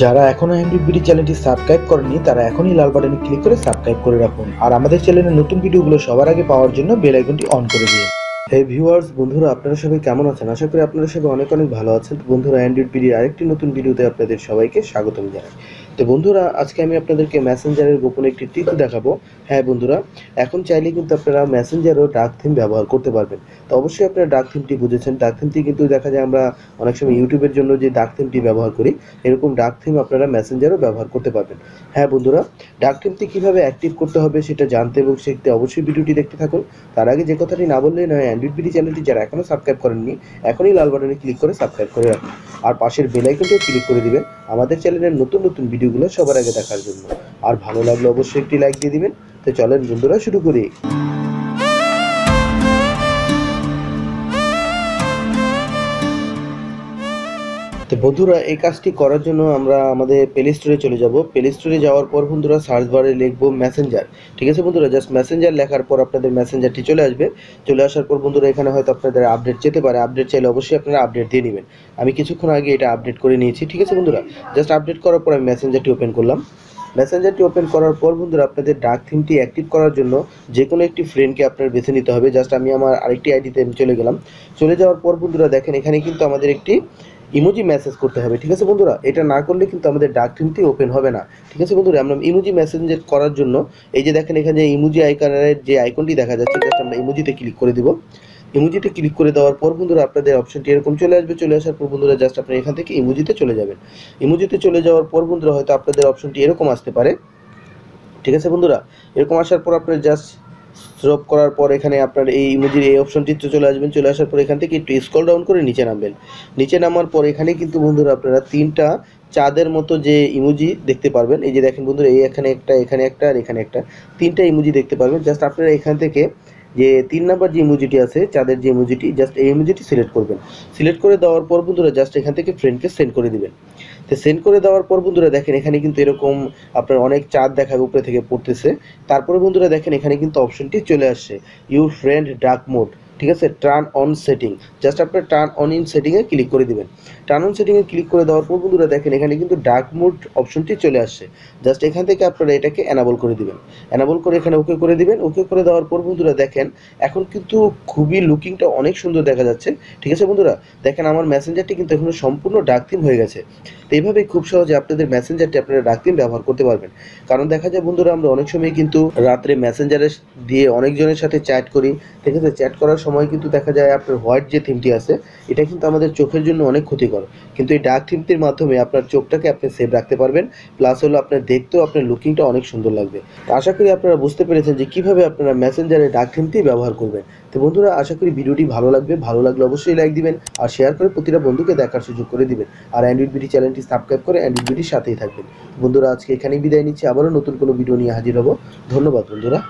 যারা এখনও Android BD চ্যানেলটি সাবস্ক্রাইব করেনি তারা এখনই লাল বাটনে ক্লিক করে সাবস্ক্রাইব করে রাখুন। আর আমাদের চ্যানেলের নতুন ভিডিওগুলো সবার আগে পাওয়ার জন্য বেল আইকনটি অন করে দিন। হে ভিউয়ার্স বন্ধুরা, আপনারা সবাই কেমন আছেন? আশা করি আপনারা সবাই অনেক অনেক ভালো আছেন। বন্ধুরা অ্যান্ড্রয়েড বিডির আরেকটি নতুন ভিডিওতে আপনাদের সবাইকে স্বাগতম জানাই। তো বন্ধুরা, আজকে আমি আপনাদেরকে ম্যাসেঞ্জারের গোপন একটি ট্রিক দেখাবো। হ্যাঁ বন্ধুরা, এখন চাইলে কিন্তু আপনারা মেসেঞ্জারও ডাক থিম ব্যবহার করতে পারবেন। তো অবশ্যই আপনারা ডাক থিমটি বুঝেছেন। ডাক থিমটি কিন্তু দেখা যায় আমরা অনেক সময় ইউটিউবের জন্য যে ডাক থিমটি ব্যবহার করি, এরকম ডাক থিম আপনারা ম্যাসেঞ্জারও ব্যবহার করতে পারবেন। হ্যাঁ বন্ধুরা ডাক থিমটি কীভাবে অ্যাক্টিভ করতে হবে সেটা জানতে এবং শিখতে অবশ্যই ভিডিওটি দেখতে থাকুন। তার আগে যে কথাটি না বললেই নয় অ্যান্ড্রয়েড বিডি চ্যানেলটি যারা এখনও সাবস্ক্রাইব করেননি, এখনই লাল বাটনে ক্লিক করে সাবস্ক্রাইব করে রাখুন। আর পাশের বেল আইকনটিও ক্লিক করে দিবেন। আমাদের চ্যানেলের নতুন নতুন ভিডিওগুলো সবার আগে দেখার জন্য। আর ভালো লাগলে অবশ্যই একটি লাইক দিয়ে দিবেন। তো চলেন বন্ধুরা শুরু করি। তো বন্ধুরা, এই কাজটি করার জন্য আমরা আমাদের প্লে স্টোরে চলে যাব। প্লে স্টোরে যাওয়ার পর বন্ধুরা সার্চ বারে লিখব মেসেঞ্জার ঠিক আছে বন্ধুরা? জাস্ট মেসেঞ্জার লেখার পর আপনাদের মেসেঞ্জারটি চলে আসবে। চলে আসার পর বন্ধুরা, এখানে হয়তো আপনাদের আপডেট যেতে পারে। আপডেট চাইলে অবশ্যই আপনারা আপডেট দিয়ে নেবেন। আমি কিছুক্ষণ আগে এটা আপডেট করে নিয়েছি। ঠিক আছে বন্ধুরা? জাস্ট আপডেট করার পর আমি মেসেঞ্জারটি ওপেন করলাম। মেসেঞ্জারটি ওপেন করার পর বন্ধুরা, আপনাদের ডাক থিমটি অ্যাক্টিভ করার জন্য যে কোনো একটি ফ্রেন্ডকে আপনার বেছে নিতে হবে। জাস্ট আমি আমার আরেকটি আইডিতে চলে গেলাম। চলে যাওয়ার পর বন্ধুরা, দেখেন এখানে কিন্তু আমাদের একটি ইমোজি মেসেজ করতে হবে, ঠিক আছে বন্ধুরা? এটা না করলে কিন্তু আমাদের ডাক থিমটি ওপেন হবে না, ঠিক আছে বন্ধুরা? আমরা ইমোজি মেসেঞ্জার করার জন্য, এই যে দেখেন এখানে যে ইমোজি আইকনের যে আইকনটি দেখা যাচ্ছে জাস্ট আমরা ইমোজিতে ক্লিক করে দিব। ইমোজিতে ক্লিক করে দেওয়ার পর বন্ধুরা, আপনাদের অপশনটি এরকম চলে আসবে, চলে আসার পর বন্ধুরা জাস্ট আপনি এখান থেকে ইমোজিতে চলে যাবেন। ইমোজিতে চলে যাওয়ার পর বন্ধুরা, হয়তো আপনাদের অপশনটি এরকম আসতে পারে, ঠিক আছে বন্ধুরা? এরকম আসার পর আপনার জাস্ট স্রপ করার পর এখানে আপনার এই ইমোজির এই অপশন চিত্র চলে আসবেন। চলে আসার পর এখান থেকে একটু স্কল ডাউন করে নিচে নামবেন। নিচে নামার পর এখানে কিন্তু বন্ধুরা আপনারা তিনটা চাঁদের মতো যে ইমোজি দেখতে পারবেন। এই যে দেখেন বন্ধুরা, এই এখানে একটা এখানে একটা, আর এখানে একটা। তিনটা ইমোজি দেখতে পারবেন। জাস্ট আপনারা এখান থেকে যে তিন নাম্বার যে ইমোজিটি আছে, চাঁদের যে ইমোজিটি জাস্ট এই ইমোজিটি সিলেক্ট করবেন। সিলেক্ট করে দেওয়ার পর বন্ধুরা জাস্ট এখান থেকে ফ্রেন্ডকে সেন্ড করে দিবেন। তো সেন্ড করে দেওয়ার পর বন্ধুরা দেখেন, এখানে কিন্তু এরকম আপনার অনেক চাঁদ দেখাবে উপরে থেকে পড়তেছে। তারপরে বন্ধুরা দেখেন, এখানে কিন্তু অপশনটি চলে আসছে। ইউর ফ্রেন্ড ডার্ক মোড ঠিক আছে টার্ন অন সেটিং জাস্ট আপনার টার্ন অন ইন সেটিংয়ে ক্লিক করে দেবেন। টার্ন অন সেটিংয়ে ক্লিক করে দেওয়ার পর বন্ধুরা দেখেন, এখানে কিন্তু ডার্ক মোড অপশনটি চলে আসছে। জাস্ট এখান থেকে আপনারা এটাকে অ্যানাবল করে দিবেন। অ্যানাবল করে এখানে ওকে করে দিবেন। ওকে করে দেওয়ার পর বন্ধুরা দেখেন, এখন কিন্তু খুবই লুকিংটা অনেক সুন্দর দেখা যাচ্ছে। ঠিক আছে বন্ধুরা? দেখেন আমার মেসেঞ্জারটি কিন্তু এখনও সম্পূর্ণ ডার্ক থিম হয়ে গেছে। তো এইভাবেই খুব সহজে আপনাদের মেসেঞ্জারটি আপনারা ডার্ক থিম ব্যবহার করতে পারবেন। কারণ দেখা যায় বন্ধুরা, আমরা অনেক সময় কিন্তু রাত্রে মেসেঞ্জারে দিয়ে অনেকজনের সাথে চ্যাট করি। ঠিক আছে? চ্যাট করার সময় কিন্তু দেখা যায় আপনার হোয়াইট যে থিমটি আছে, এটা কিন্তু আমাদের চোখের জন্য অনেক ক্ষতিকর। কিন্তু এই ডার্ক থিমটির মাধ্যমে আপনার চোখটাকে আপনি সেভ রাখতে পারবেন প্লাস হলো আপনার দেখতেও আপনার লুকিংটা অনেক সুন্দর লাগবে। আশা করি আপনারা বুঝতে পেরেছেন যে কীভাবে আপনারা মেসেঞ্জারে ডার্ক থিমটি ব্যবহার করবেন। তো বন্ধুরা, আশা করি ভিডিওটি ভালো লাগবে। ভালো লাগলে অবশ্যই লাইক দিবেন আর শেয়ার করে প্রতিটা বন্ধুকে দেখার সুযোগ করে দিবেন। আর অ্যান্ড্রয়েড বিডি চ্যানেলটি সাবস্ক্রাইব করে অ্যান্ড্রয়েড বিডির সাথেই থাকবেন। বন্ধুরা, আজকে এখানেই বিদায় নিচ্ছি। আবারও নতুন কোনো ভিডিও নিয়ে হাজির হব। ধন্যবাদ বন্ধুরা।